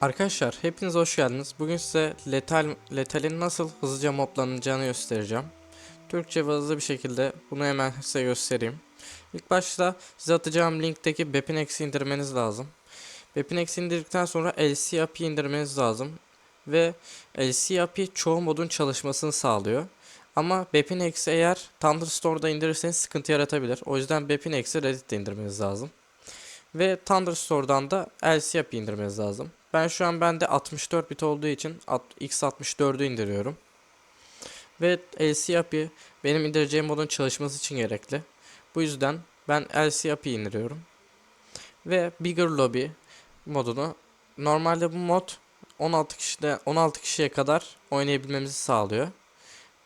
Arkadaşlar hepiniz hoş geldiniz. Bugün size letal, letalin nasıl hızlıca modlanacağını göstereceğim. Türkçe ve hızlı bir şekilde bunu hemen size göstereyim. İlk başta size atacağım linkteki Bepinex'i indirmeniz lazım. Bepinex'i indirdikten sonra LC API indirmeniz lazım. Ve LC API çoğu modun çalışmasını sağlıyor. Ama Bepinex'i eğer Thunderstore'da indirirseniz sıkıntı yaratabilir. O yüzden Bepinex'i Reddit'te indirmeniz lazım. Ve Thunderstore'dan da LC API indirmeniz lazım. Ben şu an bende 64 bit olduğu için at- x64'ü indiriyorum. Ve LC API benim indireceğim modun çalışması için gerekli. Bu yüzden ben LC API indiriyorum. Ve Bigger Lobby modunu normalde bu mod 16 kişide 16 kişiye kadar oynayabilmemizi sağlıyor.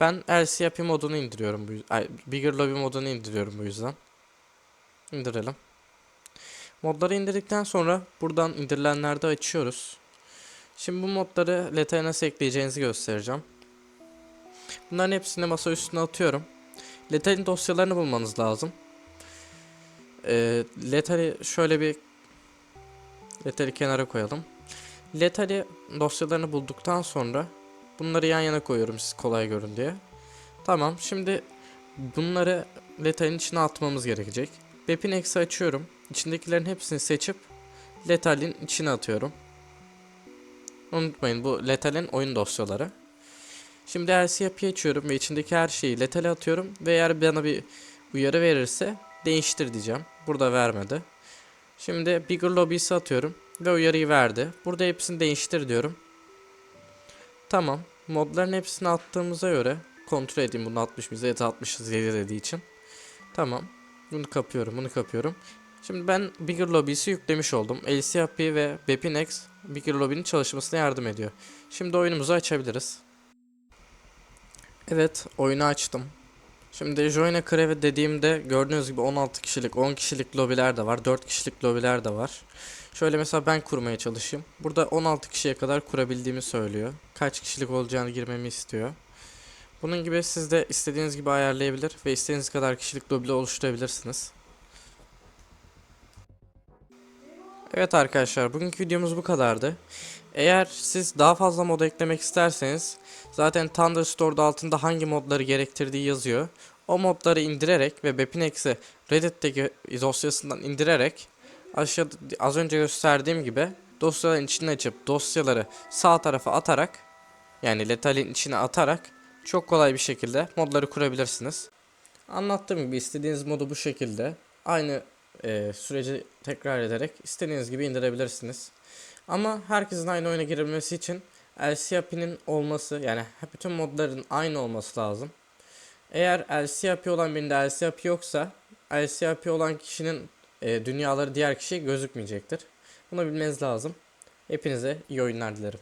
Ben LC API modunu indiriyorum bu Bigger Lobby modunu indiriyorum bu yüzden. İndirelim. Modları indirdikten sonra buradan indirilenlerde açıyoruz. Şimdi bu modları Leta'ya nasıl ekleyeceğinizi göstereceğim. Bunların hepsini masa üstüne atıyorum. Leta'nın dosyalarını bulmanız lazım. Ee, Leta'yı şöyle bir Leta'yı kenara koyalım. Leta'yı dosyalarını bulduktan sonra bunları yan yana koyuyorum siz kolay görün diye. Tamam şimdi bunları Leta'nın içine atmamız gerekecek. Bepinex'i açıyorum. İçindekilerin hepsini seçip Letal'in içine atıyorum. Unutmayın bu Letal'in oyun dosyaları. Şimdi LCAP'i açıyorum ve içindeki her şeyi Letal'e atıyorum ve eğer bana bir uyarı verirse değiştir diyeceğim. Burada vermedi. Şimdi Bigger Lobby'si atıyorum ve uyarıyı verdi. Burada hepsini değiştir diyorum. Tamam. Modların hepsini attığımıza göre kontrol edeyim bunu 60 mıyız ya da 60 dediği için. Tamam. Bunu kapıyorum, bunu kapıyorum. Şimdi ben Bigger Lobby'si yüklemiş oldum. LCAP ve Bepinex Bigger Lobby'nin çalışmasına yardım ediyor. Şimdi oyunumuzu açabiliriz. Evet, oyunu açtım. Şimdi Join a Creve dediğimde gördüğünüz gibi 16 kişilik, 10 kişilik lobiler de var, 4 kişilik lobiler de var. Şöyle mesela ben kurmaya çalışayım. Burada 16 kişiye kadar kurabildiğimi söylüyor. Kaç kişilik olacağını girmemi istiyor. Bunun gibi siz de istediğiniz gibi ayarlayabilir ve istediğiniz kadar kişilik lobi oluşturabilirsiniz. Evet arkadaşlar bugünkü videomuz bu kadardı. Eğer siz daha fazla mod eklemek isterseniz zaten Thunderstore'da altında hangi modları gerektirdiği yazıyor. O modları indirerek ve Bepinex'i Reddit'teki dosyasından indirerek aşağıda az önce gösterdiğim gibi dosyaların içine açıp dosyaları sağ tarafa atarak yani Lethal'in içine atarak çok kolay bir şekilde modları kurabilirsiniz. Anlattığım gibi istediğiniz modu bu şekilde aynı e, süreci tekrar ederek istediğiniz gibi indirebilirsiniz. Ama herkesin aynı oyuna girebilmesi için LCAP'nin olması yani bütün modların aynı olması lazım. Eğer LCAP olan birinde LCAP yoksa LCAP olan kişinin e, dünyaları diğer kişiye gözükmeyecektir. Bunu bilmeniz lazım. Hepinize iyi oyunlar dilerim.